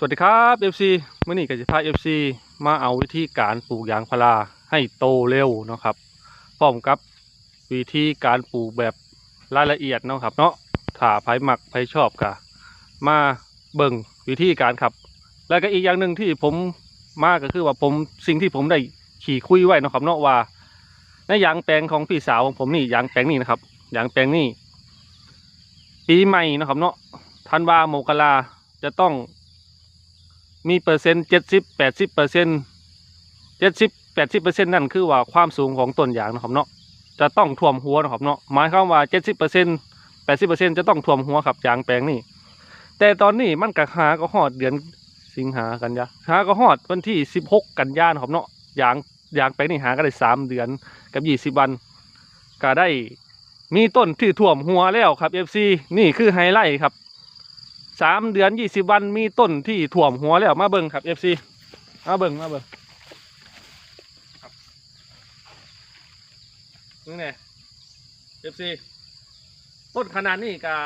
สวัสดีครับ FC เมื่อนี้กจะพา FC มาเอาวิธีการปลูกยางพาราให้โตเร็วนะครับพร้อมกับวิธีการปลูกแบบรายละเอียดเนาะครับ เนาะถ้าไผมักไผชอบก็มาเบิ่งวิธีการครับ แล้วก็อีกอย่างหนึ่งที่ผมมากก็คือว่าผมสิ่งที่ผมได้ขี่คุยไว้นะครับ เนาะว่าในยางแปลงของพี่สาวของผมนี่ยางแปลงนี่นะครับยางแปลงนี่ปีใหม่นะครับ เนาะธันวาโมกราจะต้อง มีเปอร์เซ็นต์เจ็ดสิบแปดสิบเปอร์เซ็นต์เจ็ดสิบแปดสิบเปอร์เซ็นต์นั่นคือว่าความสูงของต้นยางนะครับเนาะจะต้องท่วมหัวนะครับเนาะหมายความว่าเจ็ดสิบเปอร์เซ็นต์แปดสิบเปอร์เซ็นต์จะต้องท่วมหัวครับยางแปลงนี่แต่ตอนนี้มันกะหาก็หอดเดือนสิงหากันยาหาก็หอดวันที่สิบหกกันยานะครับเนาะยางยางแปลงนี่หาก็ได้สามเดือนกับยี่สิบวันก็ได้มีต้นที่ท่วมหัวแล้วครับเอฟซีนี่คือไฮไลท์ครับ สามเดือนยี่สิบวันมีต้นที่ถ่วมหัวแล้วมาเบิ่งครับเอฟซีมาเบิ่งมาเบิ่งนี่ไงเอฟซีต้นขนาดนี้กะ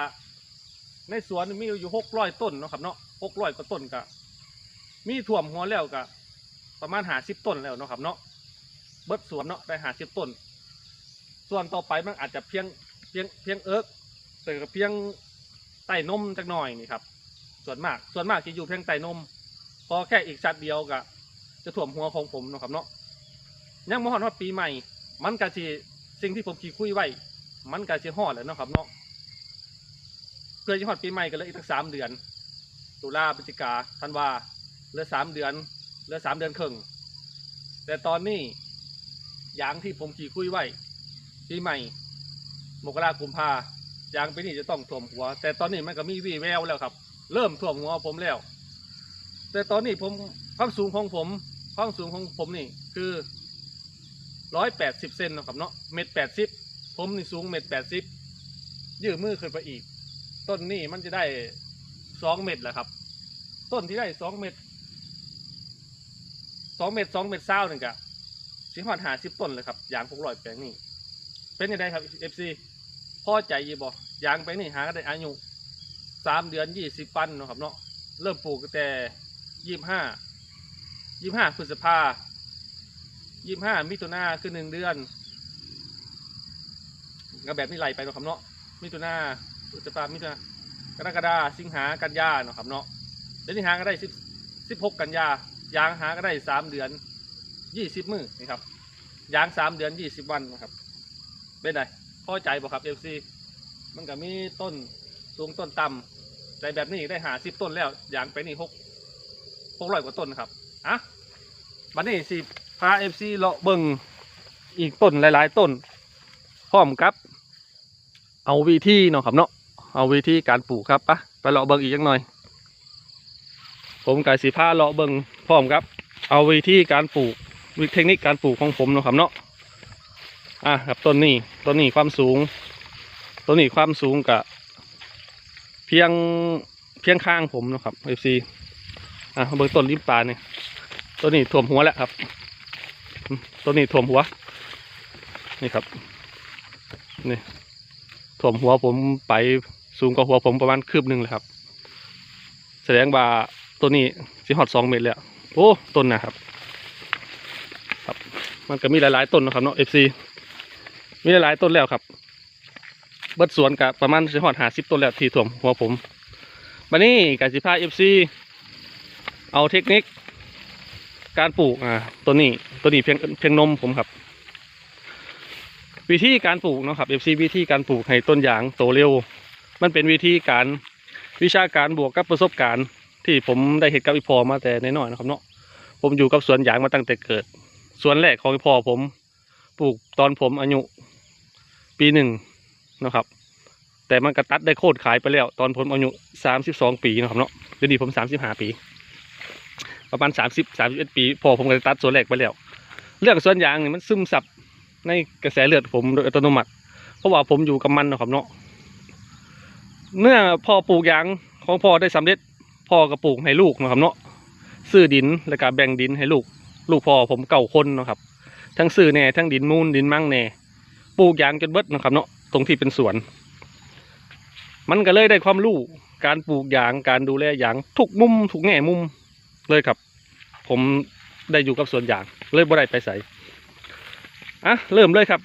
ในสวนมีอยู่หกร้อยต้นเนาะครับเนาะหกร้อยกว่าต้นกะมีถ่วมหัวแล้วกะประมาณหาสิบต้นแล้วเนาะครับเนาะเบิดสวนเนาะได้หาสิบต้น ส่วนต่อไปมันอาจจะเพียงเพียงเพียงเอิร์กแต่ก็เพียง ไต่นมจักหน่อยนี่ครับ ส่วนมากส่วนมากจะอยู่เพียงไต่นมพอแค่อีกชัดเดียวกะจะถ่วมหัวของผมเนาะครับเนาะยังมหอดฮอดปีใหม่ มันกะจีสิ่งที่ผมขี่คุยไว้ มันกะจีฮอดแล้วเนาะครับเนาะเพื่อจะฮอดปีใหม่กันเลยอีกสักสามเดือน ตุลาพฤศจิกาธันวาเหลือสามเดือนเหลือสามเดือนครึ่งแต่ตอนนี้ยางที่ผมขี่คุยไว้ปีใหม่ มกรากุมภา ยางไปนี่จะต้องท่วมหัว แต่ตอนนี้มันก็มีวี่แววแล้วครับ เริ่มท่วมหัวผมแล้ว แต่ตอนนี้ผมความสูงของผมความสูงของผมนี่คือร้อยแปดสิบเซนนะครับเนาะเมตรแปดสิบผมนี่สูงเมตรแปดสิบยืดมือขึ้นไปอีก ต้นนี่มันจะได้สองเมตรแหละครับ ต้นที่ได้สองเมตรสองเมตรสองเมตรเศร้าหนึ่งกะสิหอดหาสิบต้นเลยครับอย่างพวกร้อยแปลงนี่เป็นยังไงครับเอฟซี พอใจยี่บ่ยางไปนี่หากได้อายุสามเดือนยี่สิบปันเนาะครับเนาะเริ่มปลูกแต่ยี่ห้ายี่ห้าพฤษภายี่ห้ามิถุนาคือหนึ่งเดือนก็แบบนี้ไหลไปเนาะครับเนาะมิถุนาพฤษภามิถุนากรกฎาสิงหากันยาเนาะครับเนาะเดือนนี้หาก็ได้สิบสิบหกกันยายางหาก็ได้สามเดือนยี่สิบมือนี่ครับยางสามเดือนยี่สิบวันนะครับเป็นไง พอใจบ่ครับเอฟซีมันก็มีต้นสูงต้นต่ำแต่แบบนี้ได้หาสิบต้นแล้ว อย่างไปนี่หกหกร้อยกว่าต้นนะครับอะบัดนี้สิพาเอฟซีเลาะเบิงอีกต้นหลาย ๆ ต้น พร้อมกับ เอาวิธีเนาะครับเนาะเอาวิธีการปลูกครับปะไปเลาะเบิงอีกจักหน่อย ผมกับสีผ้าเลาะเบิงพร้อมครับ เอาวิธีการปลูกวิธีเทคนิคการปลูกของผมเนาะครับเนาะ อะครับต้นนี้ต้นนี้ความสูงต้นนี้ความสูงกับเพียงเพียงข้างผมนะครับเอฟซีอะเบื้องต้นริมปลาเนี่ยต้นนี้ถ่วมหัวแล้วครับต้นนี้ถ่วมหัว นี่ครับนี่ถ่วมหัวผมไปสูงกว่าหัวผมประมาณคืบหนึ่งเลยครับ แสดงว่าต้นนี้สิฮอดสองเมตรแล้วโอ้ต้นนะครับ ครับ มันก็มีหลายๆต้นนะครับเนาะเอฟซี มีหลายต้นแล้วครับ เบิดสวนกับประมาณสิหอดหาสิบต้นแล้วที่ถ่วมหัวผมวันนี้กสิพาเอฟซีเอาเทคนิค การปลูกอ่าตัวนี้ตัวนี้เพียงเพียงนมผมครับ วิธีการปลูกเนาะครับเอฟซีวิธีการปลูกให้ต้นยางโตเร็ว มันเป็นวิธีการวิชาการบวกกับประสบการณ์ ที่ผมได้เห็นกับอีพอมาแต่น้อยๆนะครับเนาะผมอยู่กับสวนยางมาตั้งแต่เกิด สวนแรกของอีพอผม ปลูกตอนผมอายุ ปีหนึ่งนะครับ แต่มันกระตัดได้โคตรขายไปแล้ว ตอนผมอายุสามสิบสองปีนะครับเนาะเดี๋ยวนี้ผมสามสิบห้าปี ประมาณสามสิบสามสิบเอ็ดปี พอผมกระตัดส่วนแรกไปแล้ว เรื่องส่วนยางนี่มันซึมซับในกระแสเลือดผมโดยอัตโนมัติ เพราะว่าผมอยู่กับมันนะครับเนาะเมื่อพ่อปลูกยางของพ่อได้สำเร็จพ่อก็ปลูกให้ลูกนะครับเนาะซื้อดินแล้วก็แบ่งดินให้ลูก ลูกพ่อผมเก่าคนนะครับ ทั้งซื้อแน่ทั้งดินมูลดินมั่งแน่ ปลูกยางจนเบิดนะครับ เนาะตรงที่เป็นสวน มันก็เลยได้ความรู้การปลูกยางการดูแลยางทุกมุมทุกแง่มุมเลยครับ ผมได้อยู่กับสวนยาง เลยบ่ได้ไปใส่อะเริ่มเลยครับ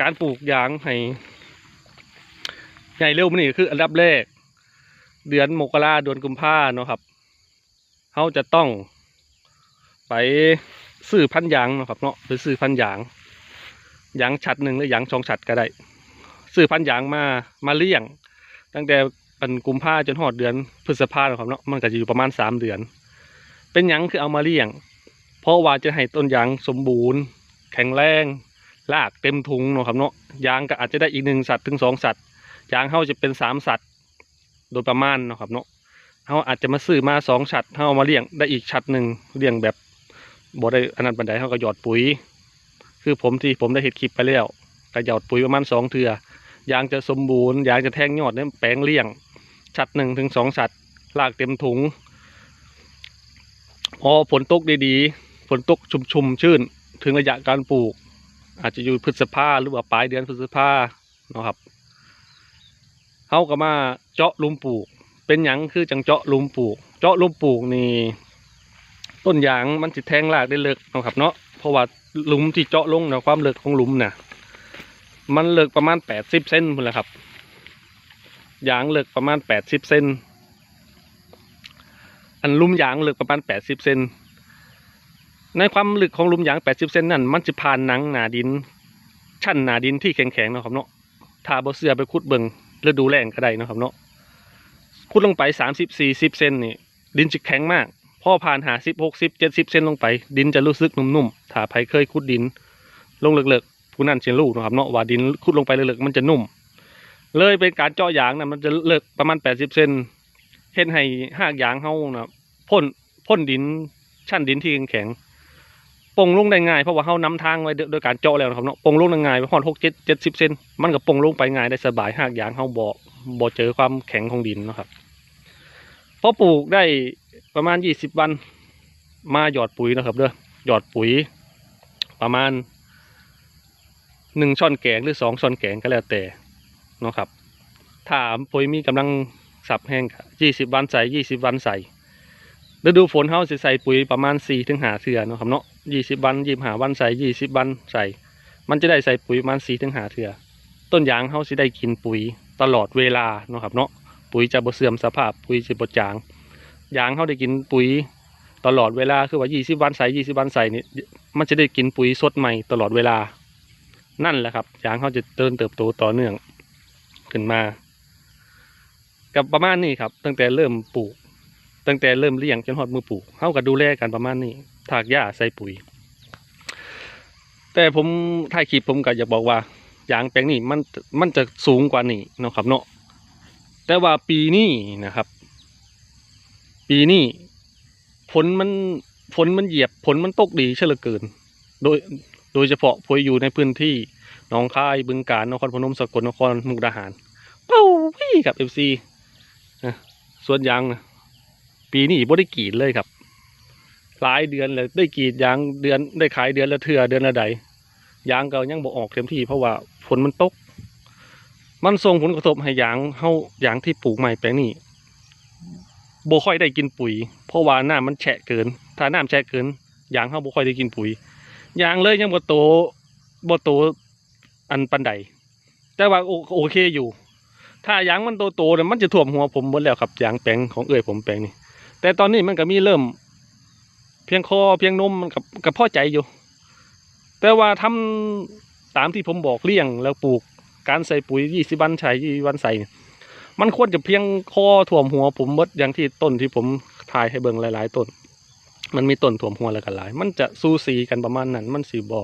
การปลูกยางให้ใหญ่เร็วมันนี่คือ อันดับแรก เดือนมกราเดือนกุมภาเนาะครับเขาจะต้องไปซื้อพันยางนะครับเนาะไปซื้อพันยาง ยางฉัดหนึ่งหรือยางสองฉัดก็ได้ซื้อพันธุ์ยางมามาเลี้ยง ตั้งแต่ปันกุมภาจนหอดเดือนพฤษภาครับเนาะมันก็จะอยู่ประมาณสามเดือน เป็นหยังคือเอามาเลี้ยง เพราะว่าจะให้ต้นยางสมบูรณ์ แข็งแรงรากเต็มถุงเนาะครับเนาะยางก็อาจจะได้อีกหนึ่งสัตว์ถึงสองสัตว์ยางเข้าจะเป็นสามสัตว์โดยประมาณเนาะครับเนาะเขาอาจจะมาซื้อมาสองฉัดเขาเอามาเลี้ยงได้อีกฉัดหนึ่งเลี้ยงแบบบ่ได้อันนั้นบันไดเขาก็หยอดปุ๋ย คือผมที่ผมได้เห็ดคลิปไปแล้วก็หยอดปุ๋ยประมาณสองเทือยางจะสมบูรณ์ยางจะแทงยอดเนี่ยแปลงเลี้ยงฉัดหนึ่งถึงสองฉัดรากเต็มถุง พอฝนตกดีๆฝนตกชุ่มๆชื่น ถึงระยะการปลูก อาจจะอยู่พฤษภาหรือว่าปลายเดือนพฤษภาเนาะครับเขาก็มาเจาะลุมปลูก เป็นหยังคือจังเจาะลุมปลูก เจาะลุมปลูกนี่ต้นยางมันจะแทงรากได้เลิกเนาะครับเนาะเพราะว่า หลุมที่เจาะลงนะความลิกของหลุมน่ะมันลิกประมาณแปดสิบเซนพุ่นแหละครับยางเลิกประมาณแปดสิบเซนอันหลุมยางเลิกประมาณแปดสิบเซนในความลึกของหลุมยางแปดสิบเซนนั่นมันจะผ่านหนังหนาดิน ชั้นหนาดินที่แข็งๆเนาะครับเนาะถ้าบ่เสือไปขุดเบิงฤดูแล้งก็ได้เนาะครับเนาะขุดลงไปสามสิบสี่สิบเซนนี่ดินจะแข็งมาก พ่อผ่านหาสิบหกสิบเจ็ดสิบเซนลงไป ดินจะรู้สึกนุ่มๆถ้าใครเคยขุดดิน ลงเลิกๆผู้นั้นเชียรู้นะครับเนาะว่าดินขุดลงไปเลิกๆมันจะนุ่ม เลยเป็นการเจาะยางนะมันจะเลิกประมาณแปดสิบเซนเห็นให้หากยางเฮานะพ่นพ่นดินชั้นดินที่แข็งๆปงลงได้ง่ายเพราะว่าเฮานำทางไว้โดยการเจาะแล้วนะครับเนาะปงลงได้ง่ายไปพอดหกเจ็ดเจ็ดสิบเซนมันก็ปงลงไปง่ายได้สบายหากยางเฮาบ่บ่เจอความแข็งของดินนะครับ พอปลูกได้ประมาณยี่สิบวัน มาหยอดปุ๋ยนะครับเด้อหยอดปุ๋ย ประมาณหนึ่งช้อนแกงหรือสองช้อนแกงก็แล้วแต่เนาะครับ ถ้าปุ๋ยมีกำลังสับแห้งยี่สิบวันใส่ยี่สิบวันใส่ฤดูฝนเขาจะใส่ปุ๋ยประมาณสี่ถึงหาเถื่อเนาะครับเนาะยี่สิบวันยี่หาวันใส่ยี่สิบวันใส่ มันจะได้ใส่ปุ๋ยประมาณสี่ถึงหาเถื่อต้นยางเขาจะได้กินปุ๋ยตลอดเวลาเนาะครับเนาะ ปุ๋ยจะบ่เสื่อมสภาพ ปุ๋ยจะบ่จางยางเขาได้กินปุ๋ยตลอดเวลาคือว่า 20 วันใส่ 20 วันใส่นี่มันจะได้กินปุ๋ยสดใหม่ตลอดเวลา นั่นแหละครับยางเขาจะเติมเติบโตต่อเนื่องขึ้นมา กับประมาณนี้ครับ ตั้งแต่เริ่มปลูก ตั้งแต่เริ่มเลี้ยงจนหอดมือปลูกเขาก็ดูแลกันประมาณนี้ ถากหญ้าใส่ปุ๋ย แต่ผมถ่ายคลิปผมก็อยากบอกว่ายางแปลงนี้มันมันจะสูงกว่านี้นะครับเนาะ แต่ว่าปีนี้นะครับ ปีนี้ฝนมันฝนมันเหยียบฝนมันตกดีเช่เหลือเกิน โดยโดยเฉพาะพวยอยู่ในพื้นที่หนองคายบึงกาฬนครพนมสกลนครมุกดาหารเป้าพี่กับเอฟซีนะส่วนยางนะปีนี้บ่ได้กรีดเลยครับ หลายเดือนเลยได้กรีดยางเดือนได้ขายเดือนละเทื่อเดือนละใดยางก็ยังบ่ออกเต็มที่เพราะว่าฝนมันตก มันส่งผลกระทบให้ยางเฮายางที่ปลูกใหม่แปลงนี้บ่ค่อยได้กินปุ๋ย เพราะว่าน้ำมันแฉะเกิน ถ้าน้ำแฉะเกินยางเฮาบ่ค่อยได้กินปุ๋ยยางเลยยังบ่โตบ่โตอันปันใดแต่ว่าโอเคอยู่ ถ้ายางมันโตโตๆเนี่ยมันจะท่วมหัวผมหมดแล้วครับยางแปลงของเอ่ยผมแปลงนี่แต่ตอนนี้มันก็มีเริ่ม เพียงคอเพียงนมมันกับกับพ่อใจอยู่ แต่ว่าทำตามที่ผมบอกเลี้ยงแล้วปลูก การใส่ปุ๋ยยี่สิบวันใส่ยี่วันใส่ มันควรจะเพียงคอถ่วมหัวผมหมดอย่างที่ต้นที่ผมถ่ายให้เบิ่งหลาย ๆ ต้น มันมีต้นถ่วมหัวแล้วกันหลาย มันจะสูสีกันประมาณนั้น มันสีบอ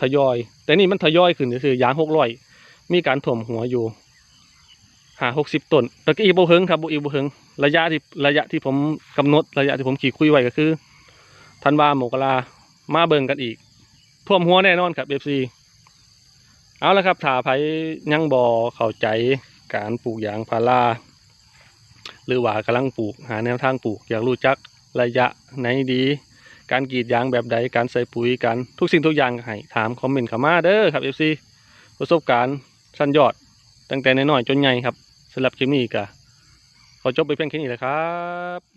ทยอย แต่นี่มันทยอยขึ้นก็คือยางหกร้อยมีการถ่วมหัวอยู่หาหกสิบต้นแต่ก็อีกบ่เฮงครับอีกบ่เฮงระยะที่ระยะที่ผมกำหนดระยะที่ผมขี่คุยไว้ก็คือธันวาโมกรามาเบิ่งกันอีกท่วมหัวแน่นอนครับเอฟซี เอาละครับถ้าไผยังบ่เข้าใจการปลูกยางพาราหรือว่ากำลังปลูกหาแนวทางปลูกอยากรู้จักระยะไหนดี การกรีดยางแบบใดการใส่ปุ๋ยกันทุกสิ่งทุกอย่างให้ถามคอมเมนต์เข้ามาเด้อครับเอฟซีประสบการณ์สั้นยอด ตั้งแต่น้อยๆจนใหญ่ครับสำหรับคลิปนี้ก็ขอขอจบไปเพียงแค่นี้แหละครับ